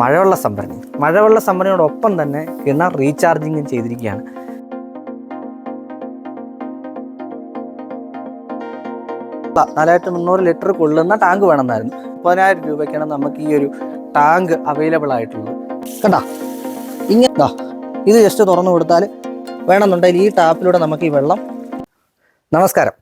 മഴവെള്ള സംഭരണി. മഴവെള്ള സംഭരണിയോടൊപ്പം തന്നെ കിണർ റീചാർജിങ്ങും ചെയ്തിരിക്കുകയാണ്. നാലായിരത്തി മുന്നൂറ് ലിറ്റർ കൊള്ളുന്ന ടാങ്ക് വേണമെന്നായിരുന്നു. മുപ്പതിനായിരം രൂപയ്ക്കാണ് നമുക്ക് ഈ ഒരു ടാങ്ക് അവൈലബിൾ ആയിട്ടുള്ളത്. കണ്ടാ? ഇങ്ങനെ ഇത് ജസ്റ്റ് തുറന്നു കൊടുത്താൽ വേണമെന്നുണ്ടെങ്കിൽ ഈ ടാപ്പിലൂടെ നമുക്ക് ഈ വെള്ളം നമസ്കാരം.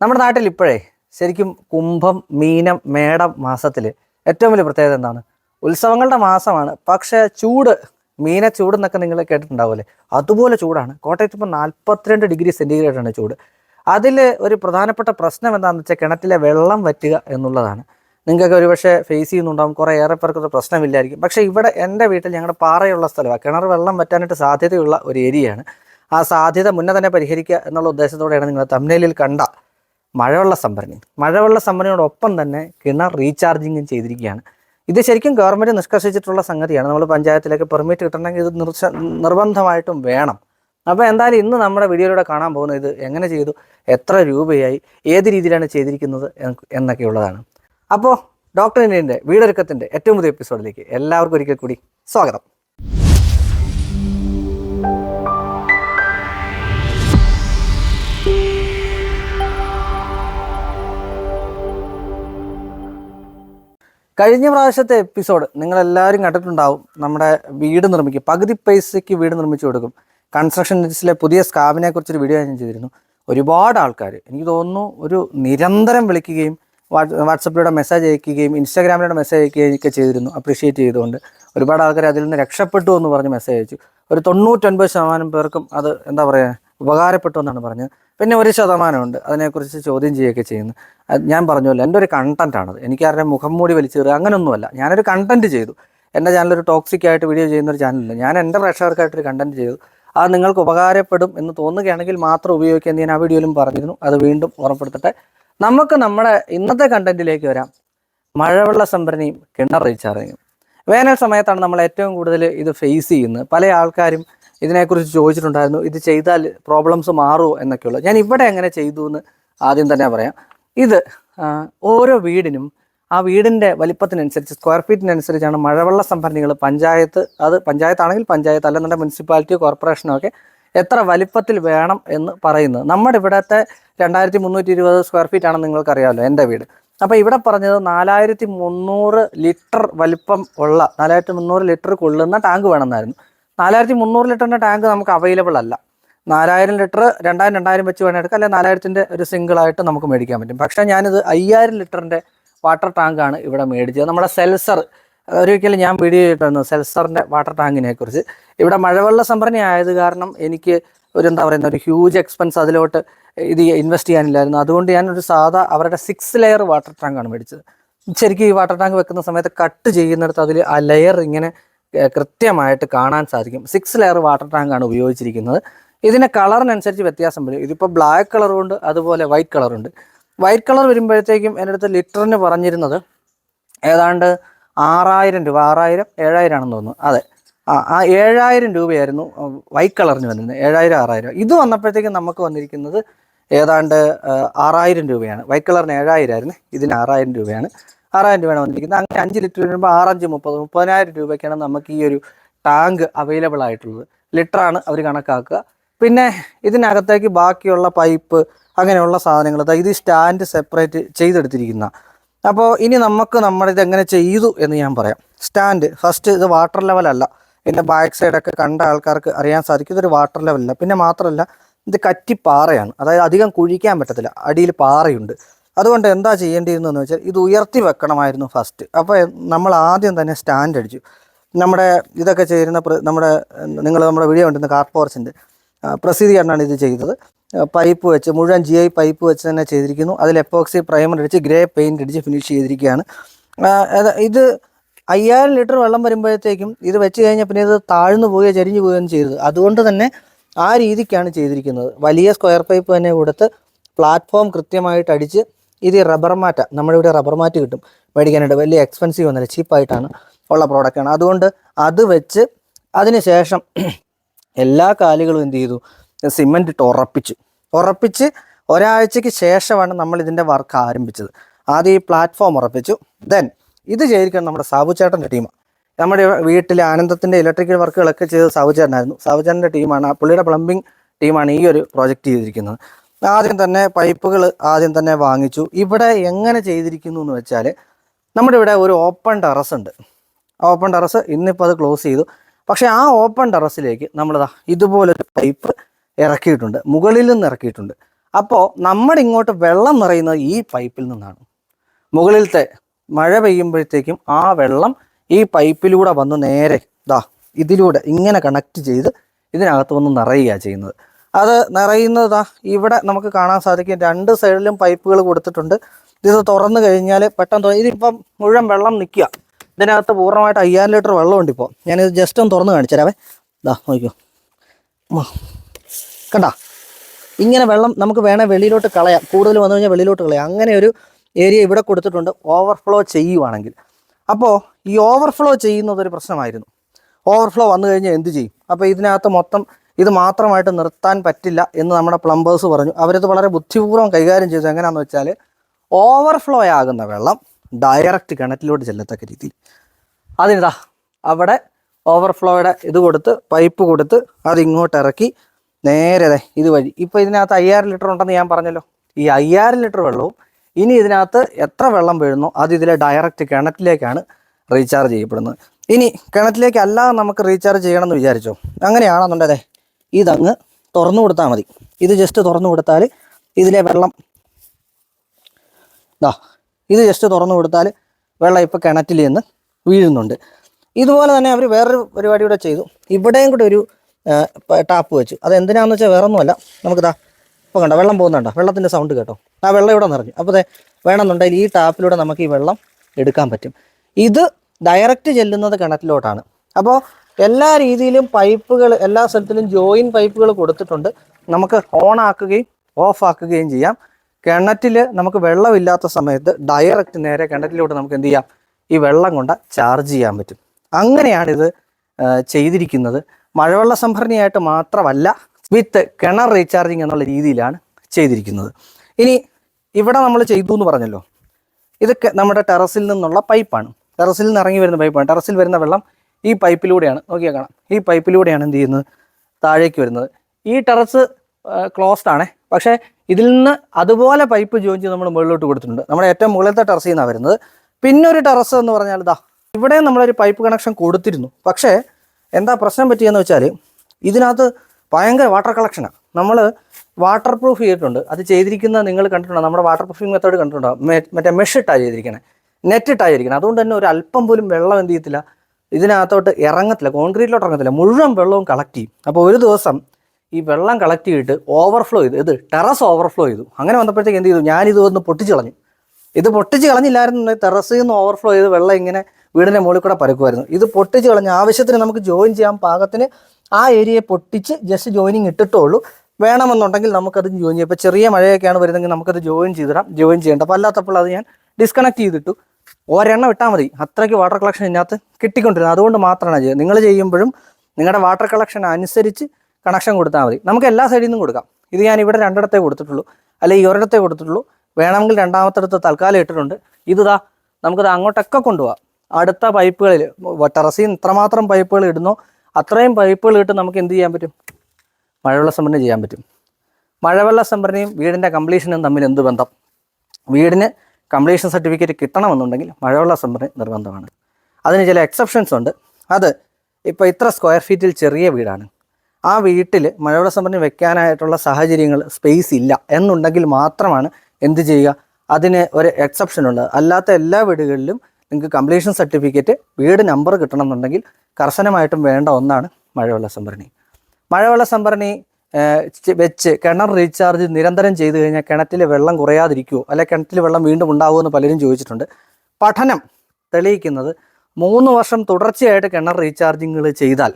നമ്മുടെ നാട്ടിൽ ഇപ്പോഴേ ശരിക്കും കുംഭം മീനം മേടം മാസത്തിൽ ഏറ്റവും വലിയ പ്രത്യേകത എന്താണ്? ഉത്സവങ്ങളുടെ മാസമാണ്. പക്ഷേ ചൂട് മീന ചൂട് എന്നൊക്കെ നിങ്ങൾ കേട്ടിട്ടുണ്ടാവില്ലേ അതുപോലെ ചൂടാണ്. കോട്ടയത്ത് ഇപ്പോൾ നാൽപ്പത്തിരണ്ട് ഡിഗ്രി സെന്റിഗ്രേഡ് ആണ് ചൂട്. അതിൽ ഒരു പ്രധാനപ്പെട്ട പ്രശ്നം എന്താണെന്ന് വെച്ചാൽ കിണറ്റിലെ വെള്ളം വറ്റുക എന്നുള്ളതാണ്. നിങ്ങൾക്ക് ഒരുപക്ഷെ ഫേസ് ചെയ്യുന്നുണ്ടാവും. കുറേ ഏറെ പേർക്കൊരു പ്രശ്നമില്ലായിരിക്കും. പക്ഷേ ഇവിടെ എന്റെ വീട്ടിൽ ഞങ്ങളുടെ പാറയുള്ള സ്ഥലമാണ്. കിണർ വെള്ളം വറ്റാനായിട്ട് സാധ്യതയുള്ള ഒരു ഏരിയയാണ്. ആ സാധ്യത മുന്നേ തന്നെ പരിഹരിക്കുക എന്നുള്ള ഉദ്ദേശത്തോടെയാണ് നിങ്ങൾ തമ്മിലിൽ കണ്ട മഴവെള്ള സംഭരണി. മഴവെള്ള സംഭരണിയോടൊപ്പം തന്നെ കിണർ റീചാർജിങ്ങും ചെയ്തിരിക്കുകയാണ്. ഇത് ശരിക്കും ഗവൺമെന്റ് നിഷ്കർഷിച്ചിട്ടുള്ള സംഗതിയാണ്. നമ്മൾ പഞ്ചായത്തിലേക്ക് പെർമിറ്റ് കിട്ടണമെങ്കിൽ ഇത് നിർബന്ധമായിട്ടും വേണം. അപ്പോൾ എന്തായാലും ഇന്ന് നമ്മുടെ വീഡിയോയിലൂടെ കാണാൻ പോകുന്നത് ഇത് എങ്ങനെ ചെയ്തു എത്ര രൂപയായി ഏത് രീതിയിലാണ് ചെയ്തിരിക്കുന്നത് എന്ന് എന്നൊക്കെയുള്ളതാണ്. അപ്പോൾ ഡോക്ടർ ഇന്ത്യന്റെ വീടൊരുക്കത്തിന്റെ ഏറ്റവും പുതിയ എപ്പിസോഡിലേക്ക് എല്ലാവർക്കും ഒരിക്കൽ കൂടി സ്വാഗതം. കഴിഞ്ഞ പ്രാവശ്യത്തെ എപ്പിസോഡ് നിങ്ങളെല്ലാവരും കണ്ടിട്ടുണ്ടാവും നമ്മുടെ വീട് നിർമ്മിക്കും പകുതി പൈസയ്ക്ക് വീട് നിർമ്മിച്ചു കൊടുക്കും. കൺസ്ട്രക്ഷൻ ഇൻഡസ്ട്രിയിലെ പുതിയ സ്കാമിനെ കുറിച്ചൊരു വീഡിയോ ഞാൻ ചെയ്തിരുന്നു. ഒരുപാട് ആൾക്കാർ എനിക്ക് തോന്നുന്നു ഒരു നിരന്തരം വിളിക്കുകയും വാട്സ് വാട്സപ്പിലൂടെ മെസ്സേജ് അയക്കുകയും ഇൻസ്റ്റാഗ്രാമിലൂടെ മെസ്സേജ് അയക്കുകയും ഒക്കെ ചെയ്തിരുന്നു. അപ്രീഷിയേറ്റ് ചെയ്തുകൊണ്ട് ഒരുപാട് ആൾക്കാർ അതിൽ നിന്ന് രക്ഷപ്പെട്ടു എന്ന് പറഞ്ഞ് മെസ്സേജ് അയച്ചു. ഒരു തൊണ്ണൂറ്റൊൻപത് ശതമാനം പേർക്കും അത് എന്താ പറയുക ഉപകാരപ്പെട്ടു എന്നാണ് പറഞ്ഞത്. പിന്നെ ഒരു ശതമാനമുണ്ട്. അതിനെക്കുറിച്ച് ചോദ്യം ചെയ്യുകയൊക്കെ ചെയ്യുന്നു. ഞാൻ പറഞ്ഞല്ലോ എന്റെ ഒരു കണ്ടന്റ് ആണത്. എനിക്ക് ആരുടെ മുഖം മൂടി വലിച്ചു കയറുക അങ്ങനെയൊന്നുമല്ല ഞാനൊരു കണ്ടന്റ് ചെയ്തു. എന്റെ ചാനൽ ഒരു ടോക്സിക് ആയിട്ട് വീഡിയോ ചെയ്യുന്ന ഒരു ചാനലില്ല ഞാൻ എന്റെ പ്രേക്ഷകർക്കായിട്ടൊരു കണ്ടന്റ് ചെയ്തു. അത് നിങ്ങൾക്ക് ഉപകാരപ്പെടും എന്ന് തോന്നുകയാണെങ്കിൽ മാത്രം ഉപയോഗിക്കുക ഞാൻ ആ വീഡിയോയിലും പറഞ്ഞിരുന്നു. അത് വീണ്ടും ഓർമ്മപ്പെടുത്തട്ടെ. നമുക്ക് നമ്മുടെ ഇന്നത്തെ കണ്ടന്റിലേക്ക് വരാം. മഴവെള്ള സംഭരണിയും കിണർ റീചാർജിങ്ങും. വേനൽ സമയത്താണ് നമ്മൾ ഏറ്റവും കൂടുതൽ ഇത് ഫേസ് ചെയ്യുന്നത്. പല ആൾക്കാരും ഇതിനെക്കുറിച്ച് ചോദിച്ചിട്ടുണ്ടായിരുന്നു ഇത് ചെയ്താൽ പ്രോബ്ലംസ് മാറുമോ എന്നൊക്കെയുള്ളത് ഞാൻ ഇവിടെ എങ്ങനെ ചെയ്തു എന്ന് ആദ്യം തന്നെ പറയാം. ഇത് ഓരോ വീടിനും ആ വീടിന്റെ വലിപ്പത്തിനനുസരിച്ച് സ്ക്വയർ ഫീറ്റിനനുസരിച്ചാണ് മഴവെള്ള സംഭരണികൾ പഞ്ചായത്ത് അത് പഞ്ചായത്താണെങ്കിൽ പഞ്ചായത്ത് അല്ലെന്നുണ്ടെങ്കിൽ മുനിസിപ്പാലിറ്റിയോ കോർപ്പറേഷനോ ഒക്കെ എത്ര വലിപ്പത്തിൽ വേണം എന്ന് പറയുന്നത്. നമ്മുടെ ഇവിടുത്തെ രണ്ടായിരത്തി മുന്നൂറ്റി ഇരുപത് സ്ക്വയർ ഫീറ്റ് ആണെന്ന് നിങ്ങൾക്കറിയാമല്ലോ എന്റെ വീട്. അപ്പോൾ ഇവിടെ പറഞ്ഞത് നാലായിരത്തി മുന്നൂറ് ലിറ്റർ വലിപ്പം ഉള്ള നാലായിരത്തി മുന്നൂറ് ലിറ്റർ കൊള്ളുന്ന ടാങ്ക് വേണമെന്നായിരുന്നു. നാലായിരത്തി മുന്നൂറ് ലിറ്ററിന്റെ ടാങ്ക് നമുക്ക് അവൈലബിൾ അല്ല. നാലായിരം ലിറ്റർ രണ്ടായിരം രണ്ടായിരം വെച്ച് വേണേൽ എടുക്കാം. അല്ലെങ്കിൽ നാലായിരത്തിന്റെ ഒരു സിംഗിൾ ആയിട്ട് നമുക്ക് മേടിക്കാൻ പറ്റും. പക്ഷേ ഞാനിത് അയ്യായിരം ലിറ്ററിന്റെ വാട്ടർ ടാങ്കാണ് ഇവിടെ മേടിച്ചത്. നമ്മുടെ സെൽസർ ഒരിക്കലും ഞാൻ വീഡിയോ ചെയ്തിട്ടുണ്ട് സെൽസറിന്റെ വാട്ടർ ടാങ്കിനെ കുറിച്ച്. ഇവിടെ മഴവെള്ള സംഭരണി ആയത് കാരണം എനിക്ക് ഒരു എന്താ പറയുന്ന ഒരു ഹ്യൂജ് എക്സ്പെൻസ് അതിലോട്ട് ഇത് ഇൻവെസ്റ്റ് ചെയ്യാനില്ലായിരുന്നു. അതുകൊണ്ട് ഞാൻ ഒരു സാധാ അവരുടെ സിക്സ് ലെയർ വാട്ടർ ടാങ്കാണ് മേടിച്ചത്. ശരിക്കും ഈ വാട്ടർ ടാങ്ക് വെക്കുന്ന സമയത്ത് കട്ട് ചെയ്യുന്നിടത്ത് അതിൽ ആ ലെയർ ഇങ്ങനെ കൃത്യമായിട്ട് കാണാൻ സാധിക്കും. സിക്സ് ലെയർ വാട്ടർ ടാങ്കാണ് ഉപയോഗിച്ചിരിക്കുന്നത്. ഇതിന് കളറിനനുസരിച്ച് വ്യത്യാസം വരും. ഇതിപ്പോൾ ബ്ലാക്ക് കളറുണ്ട് അതുപോലെ വൈറ്റ് കളറുണ്ട് വൈറ്റ് കളർ വരുമ്പോഴത്തേക്കും എന്റെ അടുത്ത് ലിറ്ററിന് പറഞ്ഞിരുന്നത് ഏതാണ്ട് ആറായിരം രൂപ ആറായിരം ഏഴായിരം ആണെന്ന് തോന്നുന്നു. അതെ. ആ ഏഴായിരം രൂപയായിരുന്നു വൈറ്റ് കളറിന് വന്നിരുന്നത്. ഏഴായിരം ആറായിരം ഇത് വന്നപ്പോഴത്തേക്കും നമുക്ക് വന്നിരിക്കുന്നത് ഏതാണ്ട് ആറായിരം രൂപയാണ്. വൈറ്റ് കളറിന് ഏഴായിരം ആയിരുന്നു. ഇതിന് ആറായിരം രൂപയാണ്. ആറായിരം രൂപയാണ് വന്നിരിക്കുന്നത്. അങ്ങനെ അഞ്ച് ലിറ്റർ വരുമ്പോൾ ആറഞ്ച് മുപ്പത് മുപ്പതിനായിരം രൂപയ്ക്കാണ് നമുക്ക് ഈ ഒരു ടാങ്ക് അവൈലബിൾ ആയിട്ടുള്ളത്. ലിറ്ററാണ് അവർ കണക്കാക്കുക. പിന്നെ ഇതിനകത്തേക്ക് ബാക്കിയുള്ള പൈപ്പ് അങ്ങനെയുള്ള സാധനങ്ങൾ ഇത് സ്റ്റാൻഡ് സെപ്പറേറ്റ് ചെയ്തെടുത്തിരിക്കുന്ന. അപ്പോൾ ഇനി നമുക്ക് നമ്മുടെ ഇത് എങ്ങനെ ചെയ്തു എന്ന് ഞാൻ പറയാം. സ്റ്റാൻഡ് ഫസ്റ്റ് ഇത് വാട്ടർ ലെവലല്ല ഇതിന്റെ ബാക്ക് സൈഡൊക്കെ കണ്ട ആൾക്കാർക്ക് അറിയാൻ സാധിക്കും. ഇതൊരു വാട്ടർ ലെവലല്ല പിന്നെ മാത്രമല്ല ഇത് കറ്റിപ്പാറയാണ്. അതായത് അധികം കുഴിക്കാൻ പറ്റത്തില്ല. അടിയിൽ പാറയുണ്ട്. അതുകൊണ്ട് എന്താ ചെയ്യേണ്ടിയിരുന്നതെന്ന് വെച്ചാൽ ഇത് ഉയർത്തി വെക്കണമായിരുന്നു ഫസ്റ്റ് അപ്പോൾ നമ്മൾ ആദ്യം തന്നെ സ്റ്റാൻഡ് അടിച്ചു. നമ്മുടെ ഇതൊക്കെ ചെയ്യുന്ന നമ്മുടെ നിങ്ങൾ നമ്മുടെ വീഡിയോ കണ്ടിരുന്ന കാർപോർസിന്റെ പ്രസിദ്ധീകരണമാണ് ഇത് ചെയ്തത്. പൈപ്പ് വെച്ച് മുഴുവൻ ജി ഐ പൈപ്പ് വെച്ച് തന്നെ ചെയ്തിരിക്കുന്നു. അതിൽ എപ്പോക്സി പ്രൈമർ അടിച്ച് ഗ്രേ പെയിന്റ് അടിച്ച് ഫിനിഷ് ചെയ്തിരിക്കുകയാണ്. ഇത് അയ്യായിരം ലിറ്റർ വെള്ളം വരുമ്പോഴത്തേക്കും ഇത് വെച്ച് കഴിഞ്ഞാൽ പിന്നെ ഇത് താഴ്ന്നു പോവുകയോ ചരിഞ്ഞു പോവുകയും ചെയ്തത് അതുകൊണ്ട് തന്നെ ആ രീതിക്കാണ് ചെയ്തിരിക്കുന്നത്. വലിയ സ്ക്വയർ പൈപ്പ് തന്നെ കൊടുത്ത് പ്ലാറ്റ്ഫോം കൃത്യമായിട്ട് അടിച്ച് ഇത് റബ്ബർ മാറ്റ നമ്മുടെ ഇവിടെ റബ്ബർ മാറ്റ് കിട്ടും. മേടിക്കാനായിട്ട് വലിയ എക്സ്പെൻസീവ് ഒന്നുമില്ല ചീപ്പായിട്ടാണ് ഉള്ള പ്രോഡക്റ്റാണ് അതുകൊണ്ട് അത് വെച്ച് അതിന് ശേഷം എല്ലാ കാലുകളും എന്ത് ചെയ്തു? സിമെന്റ് ഇട്ട് ഉറപ്പിച്ചു. ഉറപ്പിച്ച് ഒരാഴ്ചയ്ക്ക് ശേഷമാണ് നമ്മൾ ഇതിന്റെ വർക്ക് ആരംഭിച്ചത്. ആദ്യം ഈ പ്ലാറ്റ്ഫോം ഉറപ്പിച്ചു. ദെൻ ഇത് ചെയ്തിരിക്കണം നമ്മുടെ സാബു ചേട്ടന്റെ ടീം നമ്മുടെ വീട്ടിലെ ആനന്ദത്തിന്റെ ഇലക്ട്രിക്കൽ വർക്കുകളൊക്കെ ചെയ്ത് സാബുചേട്ടനായിരുന്നു സാബുചേട്ടന്റെ ടീമാണ് പുള്ളിയുടെ പ്ലംബിംഗ് ടീമാണ് ഈ ഒരു പ്രോജക്റ്റ് ചെയ്തിരിക്കുന്നത്. ആദ്യം തന്നെ പൈപ്പുകൾ ആദ്യം തന്നെ വാങ്ങിച്ചു. ഇവിടെ എങ്ങനെ ചെയ്തിരിക്കുന്നു എന്ന് വെച്ചാൽ നമ്മുടെ ഇവിടെ ഒരു ഓപ്പൺ ടെറസ് ഉണ്ട്. ഓപ്പൺ ടെറസ് ഇന്നിപ്പോൾ അത് ക്ലോസ് ചെയ്തു. പക്ഷേ ആ ഓപ്പൺ ടെറസിലേക്ക് നമ്മളിതാ ഇതുപോലൊരു പൈപ്പ് ഇറക്കിയിട്ടുണ്ട്. മുകളിൽ നിന്ന് ഇറക്കിയിട്ടുണ്ട്. അപ്പോൾ നമ്മുടെ ഇങ്ങോട്ട് വെള്ളം നിറയുന്നത് ഈ പൈപ്പിൽ നിന്നാണ്. മുകളിലത്തെ മഴ പെയ്യുമ്പോഴത്തേക്കും ആ വെള്ളം ഈ പൈപ്പിലൂടെ വന്ന് നേരെ ദാ ഇതിലൂടെ ഇങ്ങനെ കണക്ട് ചെയ്ത് ഇതിനകത്ത് വന്ന് നിറയുകയാണ് ചെയ്യുന്നത്. അത് നിറയുന്നതാ ഇവിടെ നമുക്ക് കാണാൻ സാധിക്കും. രണ്ട് സൈഡിലും പൈപ്പുകൾ കൊടുത്തിട്ടുണ്ട്. ഇത് തുറന്നു കഴിഞ്ഞാൽ പെട്ടെന്ന് ഇതിപ്പം മുഴുവൻ വെള്ളം നിൽക്കുക. ഇതിനകത്ത് പൂർണമായിട്ട് അയ്യായിരം ലിറ്റർ വെള്ളമുണ്ട് ഇപ്പോൾ. ഞാനിത് ജസ്റ്റ് ഒന്ന് തുറന്ന് കാണിച്ചു തരാവേ. ദാ നോക്കൂ. കണ്ടാ? ഇങ്ങനെ വെള്ളം നമുക്ക് വേണേൽ വെളിയിലോട്ട് കളയാം. കൂടുതൽ വന്നു കഴിഞ്ഞാൽ വെളിയിലോട്ട് കളയാം. അങ്ങനെ ഒരു ഏരിയ ഇവിടെ കൊടുത്തിട്ടുണ്ട്. ഓവർഫ്ലോ ചെയ്യുവാണെങ്കിൽ. അപ്പോൾ ഈ ഓവർഫ്ലോ ചെയ്യുന്നത് ഒരു പ്രശ്നമായിരുന്നു. ഓവർഫ്ലോ വന്നു കഴിഞ്ഞാൽ എന്ത് ചെയ്യും? അപ്പോൾ ഇതിനകത്ത് മൊത്തം ഇത് മാത്രമായിട്ട് നിർത്താൻ പറ്റില്ല എന്ന് നമ്മുടെ പ്ലംബേഴ്സ് പറഞ്ഞു. അവരത് വളരെ ബുദ്ധിപൂർവം കൈകാര്യം ചെയ്തു. എങ്ങനെയാണെന്ന് വെച്ചാൽ ഓവർഫ്ലോ ആകുന്ന വെള്ളം ഡയറക്റ്റ് കിണറ്റിലോട്ട് ചെല്ലത്തക്ക രീതിയിൽ. അതിനിതാ അവിടെ ഓവർഫ്ലോയുടെ ഇത് കൊടുത്ത് പൈപ്പ് കൊടുത്ത് അത് ഇങ്ങോട്ട് ഇറക്കി നേരെ അതെ ഇത് വഴി. ഇപ്പോൾ ഇതിനകത്ത് അയ്യായിരം ലിറ്റർ ഉണ്ടെന്ന് ഞാൻ പറഞ്ഞല്ലോ. ഈ അയ്യായിരം ലിറ്റർ വെള്ളവും ഇനി ഇതിനകത്ത് എത്ര വെള്ളം വീഴുന്നോ അത് ഇതിലെ ഡയറക്റ്റ് കിണറ്റിലേക്കാണ് റീചാർജ് ചെയ്യപ്പെടുന്നത്. ഇനി കിണറ്റിലേക്ക് അല്ലാതെ നമുക്ക് റീചാർജ് ചെയ്യണമെന്ന് വിചാരിച്ചോ? അങ്ങനെയാണെന്നുണ്ടേ ഇതങ്ങ് തുറന്നു കൊടുത്താൽ മതി. ഇത് ജസ്റ്റ് തുറന്നു കൊടുത്താൽ ഇതിലെ വെള്ളം ദാ ഇത് ജസ്റ്റ് തുറന്നു കൊടുത്താൽ വെള്ളം ഇപ്പോൾ കിണറ്റിൽ നിന്ന് വീഴുന്നുണ്ട്. ഇതുപോലെ തന്നെ അവർ വേറൊരു പരിപാടി കൂടെ ചെയ്തു. ഇവിടെയും കൂടെ ഒരു ടാപ്പ് വെച്ചു. അത് എന്തിനാന്ന് വെച്ചാൽ വേറെ ഒന്നുമല്ല നമുക്കിതാ ഇപ്പോൾ കണ്ടോ വെള്ളം പോകുന്നുണ്ടോ? വെള്ളത്തിന്റെ സൗണ്ട് കേട്ടോ. ആ വെള്ളം ഇവിടെ നിറഞ്ഞു. അപ്പോൾ അതെ വേണമെന്നുണ്ടെങ്കിൽ ഈ ടാപ്പിലൂടെ നമുക്ക് ഈ വെള്ളം എടുക്കാൻ പറ്റും. ഇത് ഡയറക്റ്റ് ചെല്ലുന്നത് കിണറ്റിലോട്ടാണ്. അപ്പോൾ എല്ലാ രീതിയിലും പൈപ്പുകൾ എല്ലാ സ്ഥലത്തിലും ജോയിൻ പൈപ്പുകൾ കൊടുത്തിട്ടുണ്ട്. നമുക്ക് ഓൺ ആക്കുകയും ഓഫ് ആക്കുകയും ചെയ്യാം. കിണറ്റിൽ നമുക്ക് വെള്ളമില്ലാത്ത സമയത്ത് ഡയറക്റ്റ് നേരെ കിണറ്റിലോട്ട് നമുക്ക് എന്ത് ചെയ്യാം? ഈ വെള്ളം കൊണ്ട് ചാർജ് ചെയ്യാൻ പറ്റും. അങ്ങനെയാണിത് ചെയ്തിരിക്കുന്നത്. മഴവെള്ള സംഭരണിയായിട്ട് മാത്രമല്ല വിത്ത് കിണർ റീചാർജിങ് എന്നുള്ള രീതിയിലാണ് ചെയ്തിരിക്കുന്നത്. ഇനി ഇവിടെ നമ്മൾ ചെയ്തു എന്ന് പറഞ്ഞല്ലോ. ഇതൊക്കെ നമ്മുടെ ടെറസിൽ നിന്നുള്ള പൈപ്പാണ്. ടെറസിൽ നിന്ന് ഇറങ്ങി വരുന്ന പൈപ്പാണ്. ടെറസിൽ വരുന്ന വെള്ളം ഈ പൈപ്പിലൂടെയാണ് നോക്കിയാൽ കാണാം. ഈ പൈപ്പിലൂടെയാണ് എന്ത് ചെയ്യുന്നത്? താഴേക്ക് വരുന്നത്. ഈ ടെറസ് ക്ലോസ്ഡ് ആണ്. പക്ഷേ ഇതിൽ നിന്ന് അതുപോലെ പൈപ്പ് ജോയിൻ ചെയ്ത് നമ്മൾ മുകളിലോട്ട് കൊടുത്തിട്ടുണ്ട്. നമ്മുടെ ഏറ്റവും മുകളിലത്തെ ടെറസിൽ നിന്നാണ് വരുന്നത്. പിന്നെ ഒരു ടെറസ് എന്ന് പറഞ്ഞാൽ ഇതാ ഇവിടെ നമ്മളൊരു പൈപ്പ് കണക്ഷൻ കൊടുത്തിരുന്നു. പക്ഷേ എന്താ പ്രശ്നം പറ്റിയെന്ന് വെച്ചാൽ ഇതിനകത്ത് ഭയങ്കര വാട്ടർ കളക്ഷനാണ് നമ്മൾ വാട്ടർ പ്രൂഫ് ചെയ്തിട്ടുണ്ട്. അത് ചെയ്തിരിക്കുന്ന നിങ്ങൾ കണ്ടിട്ടുണ്ടോ? നമ്മുടെ വാട്ടർ പ്രൂഫിംഗ് മെത്തേഡ് കണ്ടിട്ടുണ്ടോ? മറ്റേ മെഷ് ഇട്ടാണ് ചെയ്തിരിക്കണേ. നെറ്റ് ഇട്ടാണ് ചെയ്തിരിക്കണം. അതുകൊണ്ട് തന്നെ ഒരു അല്പം പോലും വെള്ളം എന്ത് ചെയ്യത്തില്ല? ഇതിനകത്തോട്ട് ഇറങ്ങത്തില്ല കോൺക്രീറ്റിലോട്ട് ഇറങ്ങത്തില്ല. മുഴുവൻ വെള്ളവും കളക്ട് ചെയ്യും. അപ്പോൾ ഒരു ദിവസം ഈ വെള്ളം കളക്ട് ചെയ്തിട്ട് ഓവർഫ്ലോ ചെയ്തു. ഇത് ടെറസ് ഓവർഫ്ലോ ചെയ്തു. അങ്ങനെ വന്നപ്പോഴത്തേക്ക് എന്ത് ചെയ്തു? ഞാനിത് ഒന്ന് പൊട്ടിച്ച് കളഞ്ഞു. ഇത് പൊട്ടിച്ച് കളഞ്ഞില്ലായിരുന്നുണ്ടെങ്കിൽ ടെറസിൽ നിന്ന് ഓവർഫ്ലോ ചെയ്ത് വെള്ളം ഇങ്ങനെ വീടിന്റെ മുകളിൽ കൂടെ പരക്കുമായിരുന്നു. ഇത് പൊട്ടിച്ച് കളഞ്ഞ് ആവശ്യത്തിന് നമുക്ക് ജോയിൻ ചെയ്യാൻ പാകത്തിന്. ആ ഏരിയയെ പൊട്ടിച്ച് ജസ്റ്റ് ജോയിനിങ് ഇട്ടിട്ടുള്ളൂ വേണമെന്നുണ്ടെങ്കിൽ നമുക്കത് ജോയിൻ ചെയ്യാം. ഇപ്പോൾ ചെറിയ മഴയൊക്കെയാണ് വരുന്നതെങ്കിൽ നമുക്കത് ജോയിൻ ചെയ്തിടാം. ജോയിൻ ചെയ്യേണ്ട. അപ്പോൾ അല്ലാത്തപ്പോൾ അത് ഞാൻ ഡിസ്കണക്ട് ചെയ്തിട്ടു. ഒരെണ്ണം ഇട്ടാൽ മതി. അത്രയ്ക്ക് വാട്ടർ കളക്ഷൻ ഇതിനകത്ത് കിട്ടിക്കൊണ്ടിരുന്നത് അതുകൊണ്ട് മാത്രമാണ് ചെയ്യുന്നത് നിങ്ങൾ ചെയ്യുമ്പോഴും നിങ്ങളുടെ വാട്ടർ കളക്ഷൻ അനുസരിച്ച് കണക്ഷൻ കൊടുത്താൽ മതി. നമുക്ക് എല്ലാ സൈഡിൽ നിന്നും കൊടുക്കാം. ഇത് ഞാൻ ഇവിടെ രണ്ടിടത്തേ കൊടുത്തിട്ടുള്ളൂ. അല്ലെങ്കിൽ ഒരിടത്തേ കൊടുത്തിട്ടുള്ളൂ. വേണമെങ്കിൽ രണ്ടാമത്തെ രണ്ടാമത്തെടുത്ത് തൽക്കാലം ഇട്ടിട്ടുണ്ട്. ഇതാ നമുക്കിത് അങ്ങോട്ടൊക്കെ കൊണ്ടുപോകാം അടുത്ത പൈപ്പുകളിൽ ടെറസിൽ ഇത്രമാത്രം പൈപ്പുകൾ ഇടുന്നോ. അത്രയും പൈപ്പുകൾ ഇട്ട് നമുക്ക് എന്ത് ചെയ്യാൻ പറ്റും? മഴവെള്ള സംഭരണി ചെയ്യാൻ പറ്റും. മഴവെള്ള സംഭരണിയും വീടിന്റെ കംപ്ലീഷനും തമ്മിൽ എന്ത് ബന്ധം? വീടിന് കംപ്ലീഷൻ സർട്ടിഫിക്കറ്റ് കിട്ടണമെന്നുണ്ടെങ്കിൽ മഴവെള്ള സംഭരണി നിർബന്ധമാണ്. അതിന് ചില എക്സെപ്ഷൻസ് ഉണ്ട്. അത് ഇപ്പോൾ ഇത്ര സ്ക്വയർ ഫീറ്റിൽ ചെറിയ വീടാണ്. ആ വീട്ടിൽ മഴവെള്ള സംഭരണി വെക്കാനായിട്ടുള്ള സാഹചര്യങ്ങൾ സ്പേസ് ഇല്ല എന്നുണ്ടെങ്കിൽ മാത്രമാണ് എന്ത് ചെയ്യുക? അതിന് ഒരു എക്സെപ്ഷൻ ഉള്ളത് അല്ലാത്ത എല്ലാ വീടുകളിലും നിങ്ങൾക്ക് കംപ്ലീഷൻ സർട്ടിഫിക്കറ്റ് വീട് നമ്പർ കിട്ടണമെന്നുണ്ടെങ്കിൽ കർശനമായിട്ടും വേണ്ട ഒന്നാണ് മഴവെള്ള സംഭരണി. മഴവെള്ള സംഭരണി വെച്ച് കിണർ റീചാർജ് നിരന്തരം ചെയ്തു കഴിഞ്ഞാൽ കിണറ്റിൽ വെള്ളം കുറയാതിരിക്കുമോ അല്ലെ കിണറ്റിൽ വെള്ളം വീണ്ടും ഉണ്ടാവുമോ എന്ന് പലരും ചോദിച്ചിട്ടുണ്ട്. പഠനം തെളിയിക്കുന്നത് മൂന്ന് വർഷം തുടർച്ചയായിട്ട് കിണർ റീചാർജിങ്ങൾ ചെയ്താൽ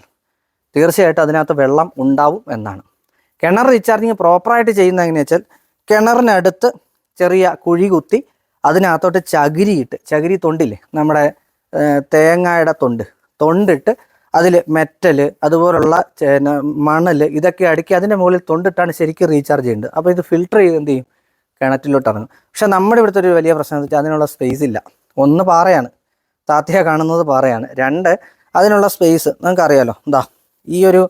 തീർച്ചയായിട്ടും അതിനകത്ത് വെള്ളം ഉണ്ടാവും എന്നാണ്. കിണർ റീചാർജിങ് പ്രോപ്പറായിട്ട് ചെയ്യുന്ന എങ്ങനെയാ വെച്ചാൽ കിണറിനടുത്ത് ചെറിയ കുഴി കുത്തി അതിനകത്തോട്ട് ചകിരിയിട്ട് ചകിരി തൊണ്ടില്ലേ നമ്മുടെ തേങ്ങയുടെ തൊണ്ട് തൊണ്ടിട്ട് അതിൽ മെറ്റൽ അതുപോലുള്ള മണൽ ഇതൊക്കെ അടുക്കി അതിന്റെ മുകളിൽ തൊണ്ടിട്ടാണ് ശരിക്കും റീചാർജ് ചെയ്യുന്നത് അപ്പോൾ ഇത് ഫിൽട്ടർ ചെയ്ത് എന്ത് ചെയ്യും? കിണറ്റിലോട്ട് ഇറങ്ങും. പക്ഷെ നമ്മുടെ ഇവിടുത്തെ ഒരു വലിയ പ്രശ്നം എന്ന് വെച്ചാൽ അതിനുള്ള സ്പേസ് ഇല്ല. ഒന്ന് പാറയാണ്. താത്തിയ കാണുന്നത് പാറയാണ്. രണ്ട് അതിനുള്ള സ്പേസ് നിങ്ങൾക്കറിയാലോ. എന്താ ഈ ഒരു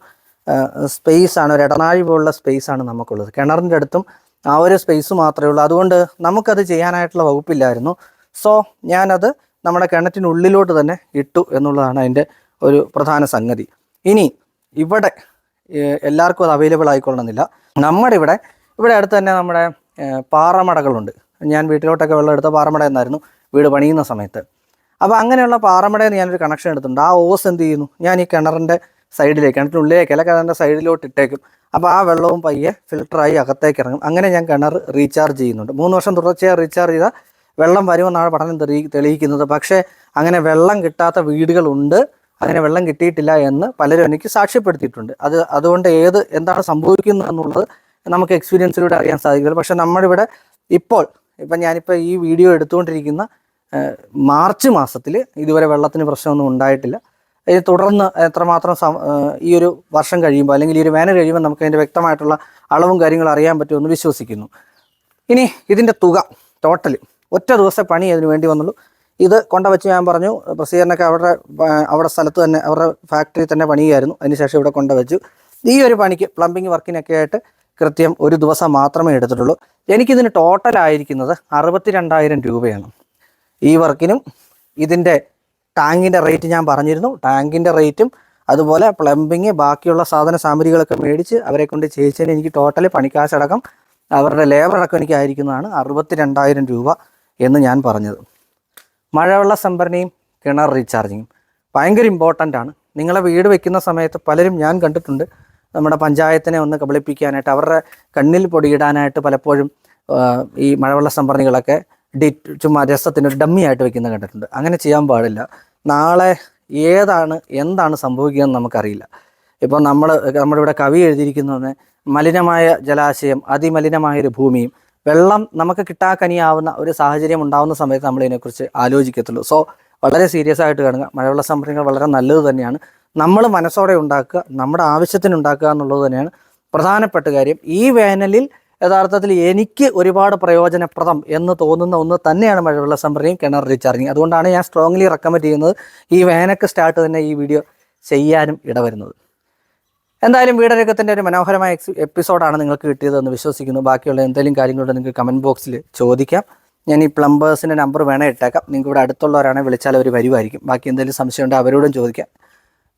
സ്പേസ് ആണ് ഒരു ഇടനാഴി പോലുള്ള സ്പേസ് ആണ് നമുക്കുള്ളത്. കിണറിന്റെ അടുത്തും ആ ഒരു സ്പേസ് മാത്രമേ ഉള്ളൂ. അതുകൊണ്ട് നമുക്കത് ചെയ്യാനായിട്ടുള്ള വകുപ്പില്ലായിരുന്നു. സോ ഞാനത് നമ്മുടെ കിണറ്റിനുള്ളിലോട്ട് തന്നെ ഇട്ടു എന്നുള്ളതാണ് അതിന്റെ ഒരു പ്രധാന സംഗതി. ഇനി ഇവിടെ എല്ലാവർക്കും അത് അവൈലബിൾ ആയിക്കൊള്ളണമെന്നില്ല. നമ്മുടെ ഇവിടെ ഇവിടെ അടുത്ത് തന്നെ നമ്മുടെ പാറമടകളുണ്ട്. ഞാൻ വീട്ടിലോട്ടൊക്കെ വെള്ളം എടുത്ത പാറമട എന്നായിരുന്നു വീട് പണിയുന്ന സമയത്ത്. അപ്പോൾ അങ്ങനെയുള്ള പാറമടയിൽ ഞാനൊരു കണക്ഷൻ എടുത്തിട്ടുണ്ട്. ആ ഓസ് എന്ത് ചെയ്യുന്നു? ഞാൻ ഈ കിണറിന്റെ സൈഡിലേക്ക് കിണറ്റിനുള്ളിലേക്ക് അല്ല കിണറിന്റെ സൈഡിലോട്ട് ഇട്ടേക്കും. അപ്പോൾ ആ വെള്ളവും പയ്യെ ഫിൽട്ടറായി അകത്തേക്ക് ഇറങ്ങും. അങ്ങനെ ഞാൻ കിണർ റീചാർജ് ചെയ്യുന്നുണ്ട്. മൂന്ന് വർഷം തുടർച്ചയായി റീചാർജ് ചെയ്താൽ വെള്ളം വരുമെന്നാണ് പഠനം തെളിയിക്കുന്നത്. പക്ഷേ അങ്ങനെ വെള്ളം കിട്ടാത്ത വീടുകളുണ്ട്. അങ്ങനെ വെള്ളം കിട്ടിയിട്ടില്ല എന്ന് പലരും എനിക്ക് സാക്ഷ്യപ്പെടുത്തിയിട്ടുണ്ട്. അത് അതുകൊണ്ട് ഏത് എന്താണ് സംഭവിക്കുന്നത് എന്നുള്ളത് നമുക്ക് എക്സ്പീരിയൻസിലൂടെ അറിയാൻ സാധിക്കില്ല. പക്ഷെ നമ്മളിവിടെ ഇപ്പോൾ ഇപ്പം ഞാനിപ്പോൾ ഈ വീഡിയോ എടുത്തുകൊണ്ടിരിക്കുന്ന മാർച്ച് മാസത്തിൽ ഇതുവരെ വെള്ളത്തിന് പ്രശ്നമൊന്നും ഉണ്ടായിട്ടില്ല. ഇത് തുടർന്ന് എത്രമാത്രം ഈ ഒരു വർഷം കഴിയുമ്പോൾ അല്ലെങ്കിൽ ഈ ഒരു വേനൽ കഴിയുമ്പോൾ നമുക്ക് അതിന്റെ വ്യക്തമായിട്ടുള്ള അളവും കാര്യങ്ങളും അറിയാൻ പറ്റുമെന്ന് വിശ്വസിക്കുന്നു. ഇനി ഇതിന്റെ തുക ടോട്ടൽ ഒറ്റ ദിവസം പണി അതിന് വേണ്ടി വന്നുള്ളൂ. ഇത് കൊണ്ടുവച്ച് ഞാൻ പറഞ്ഞു പ്രസിദ്ധീകരണമൊക്കെ അവരുടെ അവിടെ സ്ഥലത്ത് തന്നെ അവരുടെ ഫാക്ടറി തന്നെ പണിയായിരുന്നു അതിനുശേഷം ഇവിടെ കൊണ്ടുവച്ചു. ഈ ഒരു പണിക്ക് പ്ലംബിങ് വർക്കിനൊക്കെ ആയിട്ട് കൃത്യം ഒരു ദിവസം മാത്രമേ എടുത്തിട്ടുള്ളൂ. എനിക്കിതിന് ടോട്ടൽ ആയിരിക്കുന്നത് അറുപത്തി രണ്ടായിരം രൂപയാണ്. ഈ വർക്കിനും ഇതിന്റെ ടാങ്കിന്റെ റേറ്റ് ഞാൻ പറഞ്ഞിരുന്നു. ടാങ്കിന്റെ റേറ്റും അതുപോലെ പ്ലംബിങ് ബാക്കിയുള്ള സാധന സാമഗ്രികളൊക്കെ മേടിച്ച് അവരെ കൊണ്ട് ചെയ്യിച്ചതിന് എനിക്ക് ടോട്ടൽ പണിക്കാശടക്കം അവരുടെ ലേബർ അടക്കം എനിക്കായിരിക്കുന്നതാണ് അറുപത്തി രണ്ടായിരം രൂപ എന്ന് ഞാൻ പറഞ്ഞത്. മഴവെള്ള സംഭരണിയും കിണർ റീചാർജിങ്ങും ഭയങ്കര ഇമ്പോർട്ടന്റ് ആണ്. നിങ്ങളെ വീട് വെക്കുന്ന സമയത്ത് പലരും ഞാൻ കണ്ടിട്ടുണ്ട്. നമ്മുടെ പഞ്ചായത്തിനെ ഒന്ന് കബളിപ്പിക്കാനായിട്ട് അവരുടെ കണ്ണിൽ പൊടിയിടാനായിട്ട് പലപ്പോഴും ഈ മഴവെള്ള സംഭരണികളൊക്കെ ഡി ചുമ്മാ രസത്തിന് ഡമ്മി ആയിട്ട് വെക്കുന്ന കണ്ടിട്ടുണ്ട്. അങ്ങനെ ചെയ്യാൻ പാടില്ല. നാളെ ഏതാണ് എന്താണ് സംഭവിക്കുക എന്ന് നമുക്കറിയില്ല. ഇപ്പോൾ നമ്മൾ നമ്മുടെ ഇവിടെ കവി എഴുതിയിരിക്കുന്നതെന്ന് മലിനമായ ജലാശയം അതിമലിനമായൊരു ഭൂമിയും വെള്ളം നമുക്ക് കിട്ടാക്കനിയാവുന്ന ഒരു സാഹചര്യം ഉണ്ടാവുന്ന സമയത്ത് നമ്മൾ ഇതിനെക്കുറിച്ച് ആലോചിക്കത്തുള്ളൂ. സോ വളരെ സീരിയസ് ആയിട്ട് കാണുക. മഴവെള്ള സംഭരണികൾ വളരെ നല്ലത് തന്നെയാണ്. നമ്മൾ മനസ്സോടെ ഉണ്ടാക്കുക നമ്മുടെ ആവശ്യത്തിന് ഉണ്ടാക്കുക എന്നുള്ളത് തന്നെയാണ് പ്രധാനപ്പെട്ട കാര്യം. ഈ വേനലിൽ യഥാർത്ഥത്തിൽ എനിക്ക് ഒരുപാട് പ്രയോജനപ്രദം എന്ന് തോന്നുന്ന ഒന്ന് തന്നെയാണ് മഴവെള്ള സംഭരണിയും കിണർ റീചാർജിങ് അതുകൊണ്ടാണ് ഞാൻ സ്ട്രോങ്ലി റെക്കമെൻഡ് ചെയ്യുന്നത് ഈ വേനക്ക് സ്റ്റാർട്ട് തന്നെ ഈ വീഡിയോ ചെയ്യാനും ഇടവരുന്നത്. എന്തായാലും വീടരക്കത്തിന്റെ ഒരു മനോഹരമായ എപ്പിസോഡാണ് നിങ്ങൾക്ക് കിട്ടിയതെന്ന് വിശ്വസിക്കുന്നു. ബാക്കിയുള്ള എന്തെങ്കിലും കാര്യങ്ങളുണ്ട് നിങ്ങൾക്ക് കമന്റ് ബോക്സിൽ ചോദിക്കാം. ഞാൻ ഈ പ്ലംബേഴ്സിന്റെ നമ്പർ വേണേൽ ഇട്ടേക്കാം. നിങ്ങൾക്ക് ഇവിടെ അടുത്തുള്ളവരാണെങ്കിൽ വിളിച്ചാൽ അവർ വരുമായിരിക്കും ബാക്കി എന്തെങ്കിലും സംശയം ഉണ്ടെങ്കിൽ അവരോടും ചോദിക്കാം.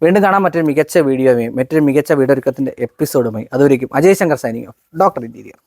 വീണ്ടും കാണാൻ മറ്റൊരു മികച്ച വീഡിയോയും മറ്റൊരു മികച്ച വീടൊരുക്കത്തിന്റെ എപ്പിസോഡുമായി അതുവരേക്കും Ajay Shankar of. Doctor interior